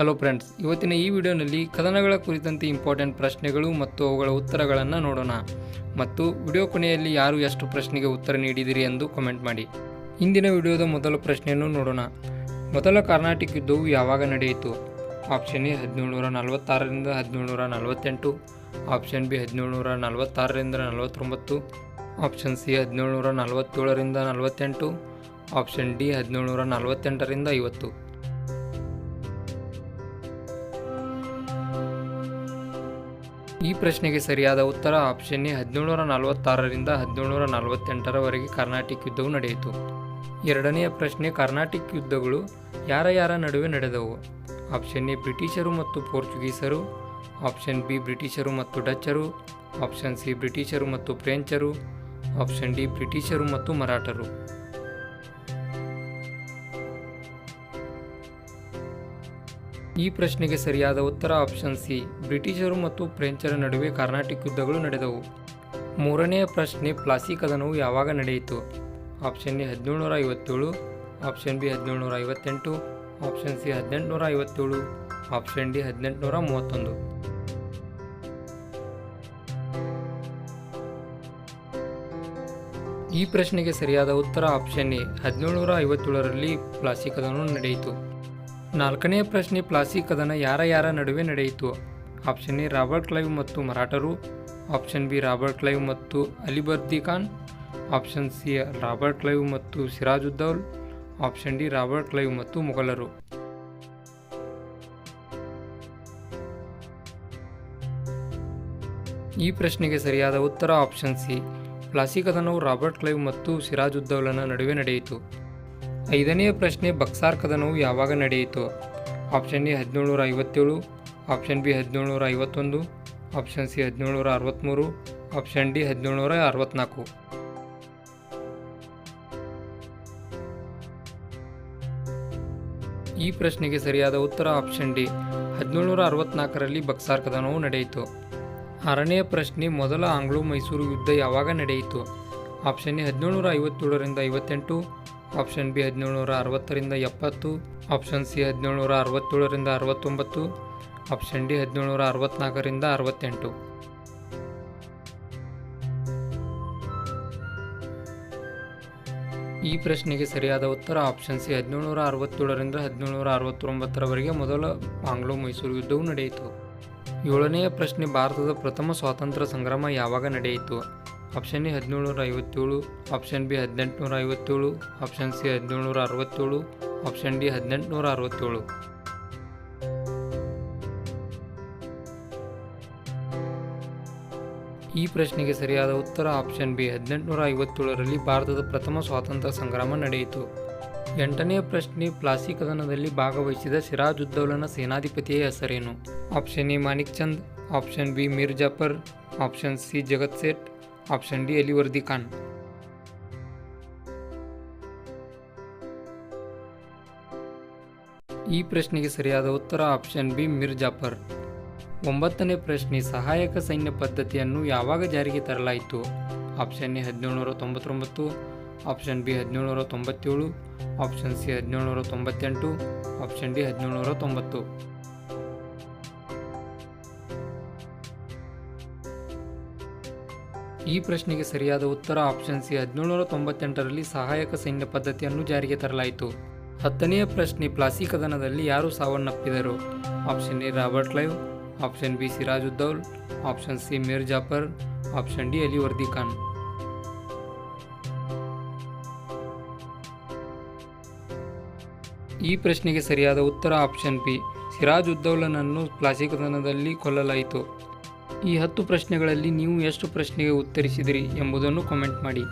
Hello friends ಇವತ್ತಿನ ಈ ವಿಡಿಯೋನಲ್ಲಿ ಕದನಗಳ ಕುರಿತಂತೆ ಇಂಪಾರ್ಟೆಂಟ್ ಪ್ರಶ್ನೆಗಳು ಮತ್ತು ಅವುಗಳ ಉತ್ತರಗಳನ್ನು ನೋಡೋಣ. ಮತ್ತು ವಿಡಿಯೋ ಕೊನೆಯಲ್ಲಿ ಯಾರು ಎಷ್ಟು ಪ್ರಶ್ನೆಗೆ ಉತ್ತರ ನೀಡಿದಿರಿ ಎಂದು ಕಮೆಂಟ್ ಮಾಡಿ. ಇಂದಿನ ವಿಡಿಯೋದ ಮೊದಲ ಪ್ರಶ್ನೆಯನ್ನು ನೋಡೋಣ. ಮೊದಲ ಕರ್ನಾಟಕ ಯುದ್ಧವು ಯಾವಾಗ ನಡೆಯಿತು? ಆಪ್ಷನ್ ಎ ಹದಿನೇಳುನೂರ ನಲವತ್ತಾರರಿಂದ ಹದಿನೇಳುನೂರ ನಲವತ್ತೆಂಟು. ಆಪ್ಷನ್ ಬಿ ಹದಿನೇಳುನೂರ ನಲವತ್ತಾರರಿಂದ ನಲವತ್ತೊಂಬತ್ತು. ಆಪ್ಷನ್ ಸಿ ಹದಿನೇಳುನೂರ ನಲವತ್ತೇಳರಿಂದ ನಲವತ್ತೆಂಟು. ಆಪ್ಷನ್ ಡಿ ಹದಿನೇಳುನೂರ ನಲವತ್ತೆಂಟರಿಂದ ಐವತ್ತು. ಈ ಪ್ರಶ್ನೆಗೆ ಸರಿಯಾದ ಉತ್ತರ ಆಪ್ಷನ್ ಎ, ಹದಿನೇಳುನೂರ ನಲವತ್ತಾರರಿಂದ ಹದಿನೇಳುನೂರ ನಲವತ್ತೆಂಟರವರೆಗೆ ಕರ್ನಾಟಕ ಯುದ್ಧವು ನಡೆಯಿತು. ಎರಡನೆಯ ಪ್ರಶ್ನೆ, ಕರ್ನಾಟಕ ಯುದ್ಧಗಳು ಯಾರ ಯಾರ ನಡುವೆ ನಡೆದವು? ಆಪ್ಷನ್ ಎ, ಬ್ರಿಟಿಷರು ಮತ್ತು ಪೋರ್ಚುಗೀಸರು. ಆಪ್ಷನ್ ಬಿ, ಬ್ರಿಟಿಷರು ಮತ್ತು ಡಚ್ಚರು. ಆಪ್ಷನ್ ಸಿ, ಬ್ರಿಟಿಷರು ಮತ್ತು ಫ್ರೆಂಚರು. ಆಪ್ಷನ್ ಡಿ, ಬ್ರಿಟಿಷರು ಮತ್ತು ಮರಾಠರು. ಈ ಪ್ರಶ್ನೆಗೆ ಸರಿಯಾದ ಉತ್ತರ ಆಪ್ಷನ್ ಸಿ ಬ್ರಿಟಿಷರು ಮತ್ತು ಫ್ರೆಂಚರ ನಡುವೆ ಕರ್ನಾಟಕ ಯುದ್ಧಗಳು ನಡೆದವು. ಮೂರನೆಯ ಪ್ರಶ್ನೆ, ಪ್ಲಾಸಿ ಕದನವು ಯಾವಾಗ ನಡೆಯಿತು? ಆಪ್ಷನ್ ಎ ಹದಿನೇಳುನೂರ ಐವತ್ತೇಳು. ಆಪ್ಷನ್ ಬಿ ಹದಿನೇಳುನೂರ ಐವತ್ತೆಂಟು. ಆಪ್ಷನ್ ಸಿ ಹದಿನೆಂಟುನೂರ ಐವತ್ತೇಳು. ಆಪ್ಷನ್ ಡಿ ಹದಿನೆಂಟುನೂರ ಮೂವತ್ತೊಂದು. ಈ ಪ್ರಶ್ನೆಗೆ ಸರಿಯಾದ ಉತ್ತರ ಆಪ್ಷನ್ ಎ ಹದಿನೇಳುನೂರ ಐವತ್ತೇಳರಲ್ಲಿ ಪ್ಲಾಸಿ ಕದನವು ನಡೆಯಿತು. ನಾಲ್ಕನೆಯ ಪ್ರಶ್ನೆ ಪ್ಲಾಸಿ ಕದನ ಯಾರ ಯಾರ ನಡುವೆ ನಡೆಯಿತು? ಆಪ್ಷನ್ ಎ, ರಾಬರ್ಟ್ ಕ್ಲೈವ್ ಮತ್ತು ಮರಾಠರು. ಆಪ್ಷನ್ ಬಿ, ರಾಬರ್ಟ್ ಕ್ಲೈವ್ ಮತ್ತು Alibardi Khan. Option C, Robert Clive ಮತ್ತು Sirajuddaulah option D, Robert Clive ಮತ್ತು ಮೊಘಲರು. ಈ ಪ್ರಶ್ನೆಗೆ ಸರಿಯಾದ ಉತ್ತರ ಆಪ್ಷನ್ ಸಿ. ಪ್ಲಾಸಿ ಕದನವು ರಾಬರ್ಟ್ ಕ್ಲೈವ್ ಮತ್ತು ಸಿರಾಜುದ್ದೌಲನ ನಡುವೆ ನಡೆಯಿತು. ಐದನೆಯ ಪ್ರಶ್ನೆ ಬಕ್ಸಾರ್ ಕದನವು ಯಾವಾಗ ನಡೆಯಿತು? ಆಪ್ಷನ್ ಎ ಹದಿನೇಳುನೂರ ಐವತ್ತೇಳು, ಆಪ್ಷನ್ ಬಿ ಹದಿನೇಳುನೂರ ಐವತ್ತೊಂದು, ಆಪ್ಷನ್ ಸಿ ಹದಿನೇಳುನೂರ ಅರವತ್ತ್ಮೂರು, ಆಪ್ಷನ್ ಡಿ ಹದಿನೇಳುನೂರ ಅರವತ್ತ್ನಾಲ್ಕು. ಈ ಪ್ರಶ್ನೆಗೆ ಸರಿಯಾದ ಉತ್ತರ ಆಪ್ಷನ್ ಡಿ ಹದಿನೇಳುನೂರ ಅರವತ್ನಾಲ್ಕರಲ್ಲಿ ಬಕ್ಸಾರ್ ಕದನವು ನಡೆಯಿತು. ಆರನೆಯ ಪ್ರಶ್ನೆ, ಮೊದಲ ಆಂಗ್ಲೋ ಮೈಸೂರು ಯುದ್ಧ ಯಾವಾಗ ನಡೆಯಿತು? ಆಪ್ಷನ್ ಎ ಹದಿನೇಳುನೂರ ಐವತ್ತೇಳರಿಂದ ಐವತ್ತೆಂಟು ಆಪ್ಷನ್ ಬಿ ಹದಿನೇಳುನೂರ ಅರವತ್ತರಿಂದ ಎಪ್ಪತ್ತು, ಆಪ್ಷನ್ ಸಿ ಹದಿನೇಳುನೂರ ಅರವತ್ತೇಳರಿಂದ ಅರವತ್ತೊಂಬತ್ತು, ಆಪ್ಷನ್ ಡಿ ಹದಿನೇಳುನೂರ ಅರವತ್ನಾಲ್ಕರಿಂದ ಅರವತ್ತೆಂಟು. ಈ ಪ್ರಶ್ನೆಗೆ ಸರಿಯಾದ ಉತ್ತರ ಆಪ್ಷನ್ ಸಿ ಹದಿನೇಳುನೂರ ಅರವತ್ತೇಳರಿಂದ ಹದಿನೇಳುನೂರ ಅರವತ್ತೊಂಬತ್ತರವರೆಗೆ ಮೊದಲ ಆಂಗ್ಲೋ ಮೈಸೂರು ಯುದ್ಧವು ನಡೆಯಿತು. ಏಳನೆಯ ಪ್ರಶ್ನೆ ಭಾರತದ ಪ್ರಥಮ ಸ್ವಾತಂತ್ರ್ಯ ಸಂಗ್ರಾಮ ಯಾವಾಗ ನಡೆಯಿತು? ಆಪ್ಷನ್ ಎ ಹದಿನೇಳುನೂರ ಐವತ್ತೇಳು ಆಪ್ಷನ್ ಬಿ ಹದಿನೆಂಟುನೂರ ಐವತ್ತೇಳು ಆಪ್ಷನ್ ಸಿ ಹದಿನೇಳುನೂರ ಅರವತ್ತೇಳು ಆಪ್ಷನ್ ಡಿ ಹದಿನೆಂಟುನೂರ ಅರವತ್ತೇಳು. ಈ ಪ್ರಶ್ನೆಗೆ ಸರಿಯಾದ ಉತ್ತರ ಆಪ್ಷನ್ ಬಿ ಹದಿನೆಂಟುನೂರ ಐವತ್ತೇಳರಲ್ಲಿ ಭಾರತದ ಪ್ರಥಮ ಸ್ವಾತಂತ್ರ್ಯ ಸಂಗ್ರಾಮ ನಡೆಯಿತು. ಎಂಟನೆಯ ಪ್ರಶ್ನೆ ಪ್ಲಾಸಿ ಕದನದಲ್ಲಿ ಭಾಗವಹಿಸಿದ ಸಿರಾಜುದ್ದೌಲನ ಸೇನಾಧಿಪತಿಯ ಹೆಸರೇನು? Option A Manik Chand option B Mir Jafar option C Jagat Seth option D Alivardi Khan ಈ ಪ್ರಶ್ನೆಗೆ ಸರಿಯಾದ ಉತ್ತರ ಆಪ್ಷನ್ ಬಿ ಮಿರ್ ಜಾಫರ್ ಒಂಬತ್ತನೇ ಪ್ರಶ್ನೆ, ಸಹಾಯಕ ಸೈನ್ಯ ಪದ್ಧತಿಯನ್ನು ಯಾವಾಗ ಜಾರಿಗೆ ತರಲಾಯಿತು? ಆಪ್ಷನ್ ಎ ಹದಿನೇಳುನೂರ ತೊಂಬತ್ತೊಂಬತ್ತು. ಆಪ್ಷನ್ ಬಿ ಹದಿನೇಳುನೂರ ತೊಂಬತ್ತೇಳು. ಆಪ್ಷನ್ ಸಿ ಹದಿನೇಳುನೂರ ತೊಂಬತ್ತೆಂಟು. ಆಪ್ಷನ್ ಡಿ ಹದಿನೇಳುನೂರ ತೊಂಬತ್ತು. ಈ ಪ್ರಶ್ನೆಗೆ ಸರಿಯಾದ ಉತ್ತರ ಆಪ್ಷನ್ ಸಿ ಹದಿನೇಳುನೂರ ತೊಂಬತ್ತೆಂಟರಲ್ಲಿ ಸಹಾಯಕ ಸೈನ್ಯ ಪದ್ಧತಿಯನ್ನು ಜಾರಿಗೆ ತರಲಾಯಿತು. ಹತ್ತನೆಯ ಪ್ರಶ್ನೆ ಪ್ಲಾಸಿ ಕದನದಲ್ಲಿ ಯಾರು ಸಾವನ್ನಪ್ಪಿದರು? Option A Robert Clive option B Sirajuddaulah option C Mir Jafar option D Alivardi Khan. ಈ ಪ್ರಶ್ನೆಗೆ ಸರಿಯಾದ ಉತ್ತರ ಆಪ್ಷನ್ ಬಿ. ಸಿರಾಜ್ ಉದ್ದೌಲನನ್ನು ಪ್ಲಾಸಿ ಕದನದಲ್ಲಿ ಕೊಲ್ಲಲಾಯಿತು. ಈ ಹತ್ತು ಪ್ರಶ್ನೆಗಳಲ್ಲಿ ನೀವು ಎಷ್ಟು ಪ್ರಶ್ನೆಗೆ ಉತ್ತರಿಸಿದಿರಿ ಎಂಬುದನ್ನು ಕಮೆಂಟ್ ಮಾಡಿ.